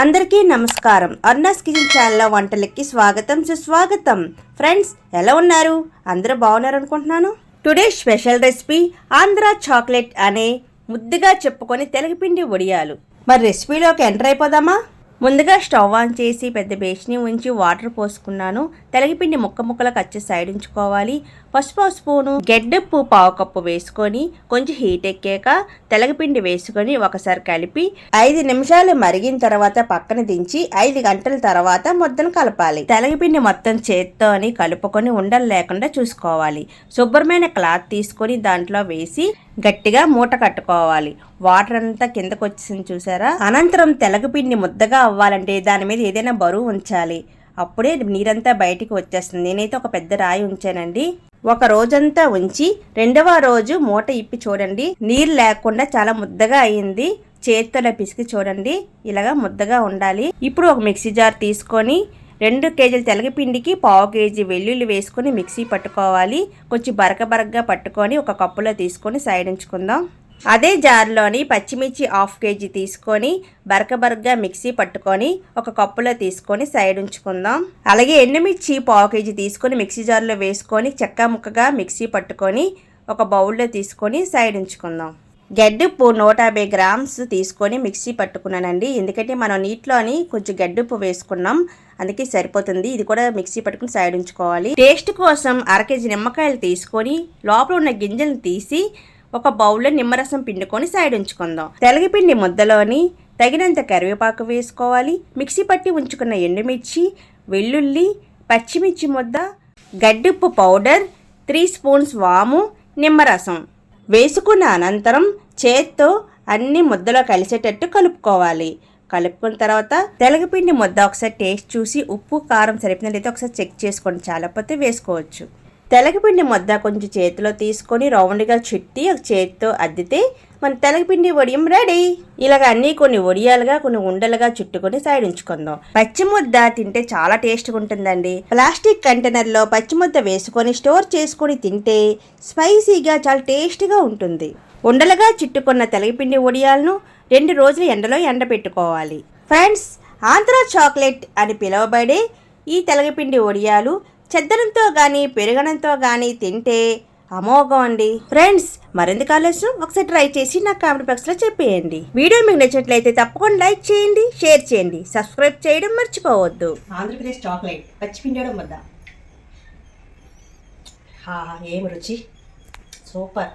అందరికీ నమస్కారం. అర్నాస్ కిచెన్ ఛానల్లో వంటలకి స్వాగతం సుస్వాగతం. ఫ్రెండ్స్ ఎలా ఉన్నారు? అందరూ బాగున్నారు అనుకుంటున్నాను. Today special recipe Andhra chocolate అనే ముద్దుగా చెప్పుకొని తెలగపిండి వడియాలు. మరి రెసిపీలోకి ఎంటర్ అయిపోదామా? ముందుగా స్టవ్ ఆన్ చేసి పెద్ద బేస్ని ఉంచి వాటర్ పోసుకున్నాను. తెలగపిండి ముక్క ముక్కలకు వచ్చి సైడ్ ఉంచుకోవాలి. పసుపు స్పూను గెడ్డప్పు పావు కప్పు వేసుకొని కొంచెం హీట్ ఎక్కాక తెలగపిండి వేసుకొని ఒకసారి కలిపి ఐదు నిమిషాలు మరిగిన తర్వాత పక్కన దించి ఐదు గంటల తర్వాత ముద్దను కలపాలి. తెలగపిండి మొత్తం చేత్తోని కలుపుకొని ఉండలు లేకుండా చూసుకోవాలి. శుభ్రమైన క్లాత్ తీసుకొని దాంట్లో వేసి గట్టిగా మూట కట్టుకోవాలి. వాటర్ అంతా కిందకు వచ్చింది చూసారా? అనంతరం తెలగపిండి ముద్దగా అవ్వాలంటే దాని మీద ఏదైనా బరువు ఉంచాలి. అప్పుడే నీరంతా బయటికి వచ్చేస్తుంది. నేనైతే ఒక పెద్ద రాయి ఉంచానండి. ఒక రోజంతా ఉంచి రెండవ రోజు మూట ఇప్పి చూడండి. నీరు లేకుండా చాలా ముద్దగా అయింది. చేతితో పిసికి చూడండి. ఇలాగా ముద్దగా ఉండాలి. ఇప్పుడు ఒక మిక్సీ జార్ తీసుకొని రెండు కేజీల తెలగపిండికి పావు కేజీ వెల్లుల్లి వేసుకొని మిక్సీ పట్టుకోవాలి. కొంచెం బరక బరకగా పట్టుకొని ఒక కప్పులో తీసుకొని సైడ్ ఉంచుకుందాం అదే జార్లోని పచ్చిమిర్చి హాఫ్ కేజీ తీసుకొని బరక బరకగా మిక్సీ పట్టుకొని ఒక కప్పులో తీసుకొని సైడ్ ఉంచుకుందాం అలాగే ఎండుమిర్చి పావు కేజీ తీసుకొని మిక్సీ జార్లో వేసుకొని చెక్క ముక్కగా మిక్సీ పట్టుకొని ఒక బౌల్లో తీసుకొని సైడ్ ఉంచుకుందాం గడ్డుప్పు నూట యాభై గ్రామ్స్ తీసుకొని మిక్సీ పట్టుకున్నానండి. ఎందుకంటే మనం నీటిలోని కొంచెం గడ్డుప్పు వేసుకున్నాం. అందుకే సరిపోతుంది. ఇది కూడా మిక్సీ పట్టుకుని సైడ్ ఉంచుకోవాలి. టేస్ట్ కోసం అర కేజీ నిమ్మకాయలు తీసుకొని లోపల ఉన్న గింజలను తీసి ఒక బౌల్లో నిమ్మరసం పిండుకొని సైడ్ ఉంచుకుందాం. తెలగపిండి ముద్దలోని తగినంత కరివేపాకు వేసుకోవాలి. మిక్సీ పట్టి ఉంచుకున్న ఎండుమిర్చి వెల్లుల్లి పచ్చిమిర్చి ముద్ద గడ్డుప్పు పౌడర్ త్రీ స్పూన్స్ వాము నిమ్మరసం. వేసుకున్న అనంతరం చేత్తో అన్ని ముద్దలో కలిసేటట్టు కలుపుకోవాలి. కలుపుకున్న తర్వాత తెలగపిండి ముద్ద ఒకసారి టేస్ట్ చూసి ఉప్పు కారం సరిపోయినట్లయితే ఒకసారి చెక్ చేసుకోండి చాలాపోతే వేసుకోవచ్చు. తెలగపిండి ముద్ద కొంచెం చేతిలో తీసుకొని రౌండ్గా చుట్టి ఒక చేతితో అద్దితే మన తెలగపిండి వడియం రెడీ. ఇలాగ అన్నీ కొన్ని వడియాలుగా కొన్ని ఉండలుగా చుట్టుకొని సైడ్ ఉంచుకుందాం. పచ్చి ముద్ద తింటే చాలా టేస్ట్గా ఉంటుందండి. ప్లాస్టిక్ కంటైనర్లో పచ్చి ముద్ద వేసుకొని స్టోర్ చేసుకొని తింటే స్పైసీగా చాలా టేస్ట్గా ఉంటుంది. ఉండలుగా చిట్టుకున్న తెలగపిండి ఒడియాలను రెండు రోజులు ఎండలో ఎండబెట్టుకోవాలి. ఫ్రెండ్స్ ఆంధ్ర చాక్లెట్ అని పిలువబడే ఈ తెలగపిండి ఒడియాలు చెద్దనంతో కానీ పెరగడంతో కానీ తింటే అమోఘం అండి. ఫ్రెండ్స్ మరింత కాలేజ్ ఒకసారి ట్రై చేసి నాకు కామెంట్ బాక్స్లో చెప్పేయండి. వీడియో మీకు నచ్చినట్లయితే తప్పకుండా లైక్ చేయండి షేర్ చేయండి సబ్స్క్రైబ్ చేయడం మర్చిపోవద్దు. ఆంధ్రప్రదేశ్ చాక్లెట్ పచ్చిపిండడం ఏం రుచి? సూపర్.